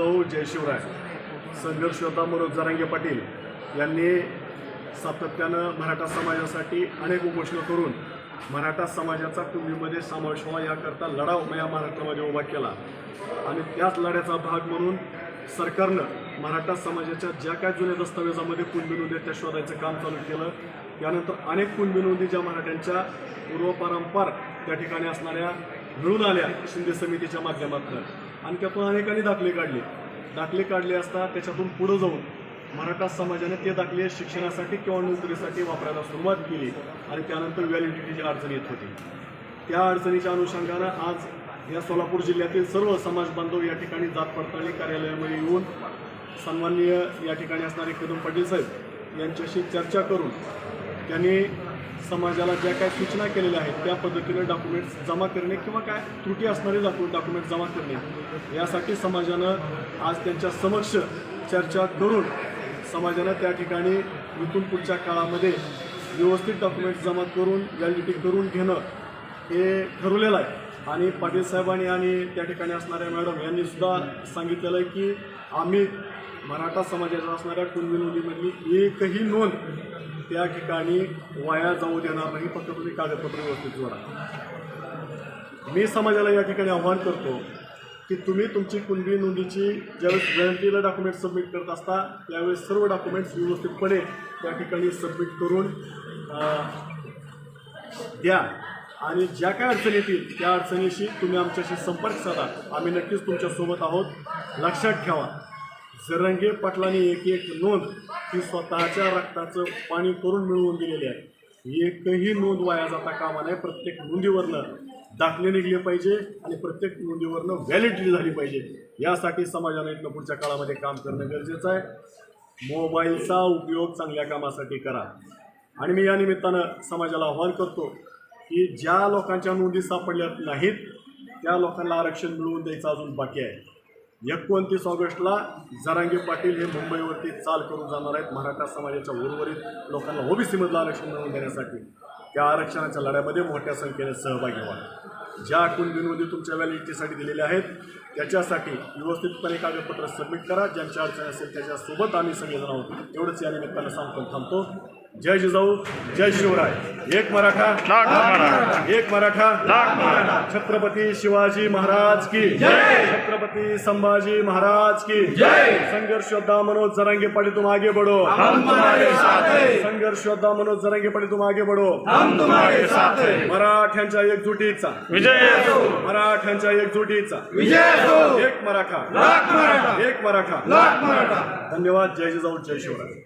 जिजाऊ जय शिवराय संघर्ष योद्धा मनोज जरांगे पाटील यांनी सातत्यानं मराठा समाजासाठी अनेक उपोषणं करून मराठा समाजाचा कुणबीमध्ये समावेश व्हावा याकरता लढा या महाराष्ट्रामध्ये उभा केला. आणि त्याच लढ्याचा भाग म्हणून सरकारनं मराठा समाजाच्या ज्या काय जुन्या दस्तावेजामध्ये कुणबी नोंदी त्या शोधायचं काम चालू केलं. त्यानंतर अनेक कुणबी नोंदी ज्या मराठ्यांच्या पूर्वपरंपार त्या ठिकाणी असणाऱ्या मिळून आल्या शिंदे समितीच्या माध्यमातून. आणखी आपण अनेकांनी दाखले काढले. दाखले काढले असता त्याच्यातून पुढं जाऊन मराठा समाजाने ते दाखले शिक्षणासाठी किंवा नोकरीसाठी वापरायला सुरुवात केली आणि त्यानंतर व्हॅलिडिटीची अडचण येत होती. त्या अडचणीच्या अनुषंगानं आज या सोलापूर जिल्ह्यातील सर्व समाज बांधव या ठिकाणी जात पडताळणी कार्यालयामध्ये येऊन सन्माननीय या ठिकाणी असणारे कदम पाटील साहेब यांच्याशी चर्चा करून त्यांनी समाजाला ज्या काय सूचना केलेल्या आहेत त्या पद्धतीने डॉक्युमेंट्स जमा करणे किंवा काय त्रुटी असणारे डॉक्युमेंट जमा करणे यासाठी समाजानं आज त्यांच्या समक्ष चर्चा करून समाजानं त्या ठिकाणी इथून पुढच्या काळामध्ये व्यवस्थित डॉक्युमेंट्स जमा करून व्हॅलिडिटी करून घेणं हे ठरवलेलं आहे. आणि पाटील साहेबांनी आणि त्या ठिकाणी असणाऱ्या मॅडम यांनी सुद्धा सांगितलेलं आहे की आम्ही मराठा समाजाच्या असणाऱ्या कुणबी नोंदीमधली एकही नोंद त्या ठिकाणी वाया जाऊ देणार नाही. फक्त तुम्ही कागदपत्र व्यवस्थित जोडा. मी समाजाला या ठिकाणी आव्हान करतो की तुम्ही तुमची कुणबी नोंदीची ज्यावेळेस जयंतीला डॉक्युमेंट सबमिट करत असता त्यावेळेस सर्व डॉक्युमेंट्स व्यवस्थितपणे त्या ठिकाणी सबमिट करून द्या. आणि ज्या काय अडचणी येतील त्या अडचणीशी तुम्ही आमच्याशी संपर्क साधा. आम्ही नक्कीच तुमच्यासोबत आहोत. लक्षात ठेवा. जरंगे पाटलांनी एक एक नोंद ही स्वतःच्या रक्ताचं पाणी करून मिळवून दिलेली आहे. एकही नोंद वाया जाता कामा नये. प्रत्येक नोंदीवरनं दाखले निघले पाहिजे आणि प्रत्येक नोंदीवरनं व्हॅलिडिटी झाली पाहिजे. यासाठी समाजाने इथलं पुढच्या काळामध्ये काम करणं गरजेचं आहे. मोबाईलचा उपयोग चांगल्या कामासाठी करा. आणि मी या निमित्तानं समाजाला आव्हान करतो की ज्या लोकांच्या नोंदी सापडल्या नाहीत त्या लोकांना आरक्षण मिळवून द्यायचं अजून बाकी आहे. एकोणतीस ऑगस्टला जरांगे पाटील हे मुंबईवरती चाल करून जाणार आहेत. मराठा समाजाच्या उर्वरित लोकांना ओबीसीमधलं आरक्षण मिळवून देण्यासाठी त्या आरक्षणाच्या लढ्यामध्ये मोठ्या संख्येने सहभागी व्हा. ज्या कुणबी तुमच्या व्हॅलिडिटीसाठी दिलेल्या आहेत त्याच्यासाठी व्यवस्थितपणे कागदपत्र सबमिट करा. ज्यांच्या अडचणी असेल त्याच्यासोबत आम्ही सगळेजण आहोत. एवढंच या निमित्तानं सांगतो थांबतो. जय जिजाऊ जय शिवराय. एक मराठा एक मराठा. छत्रपती शिवाजी महाराज की. छत्रपती संभाजी महाराज की. संघर्ष योद्धा मनोज जरांगे पाटील तुम आगे बढ़ो. हम तुम्हारे साथ हैं. संघर्ष योद्धा मनोज जरांगे पाटील तुम आगे बढ़ो. हम तुम्हारे साथ हैं. मराठ्यांच्या एकजुटीचा. विजय मराठ्यांच्या एकजुटीचा. विजय एक मराठा. लाख मराठा. एक मराठा. लाख मराठा. धन्यवाद. जय जिजाऊ जय शिवराय.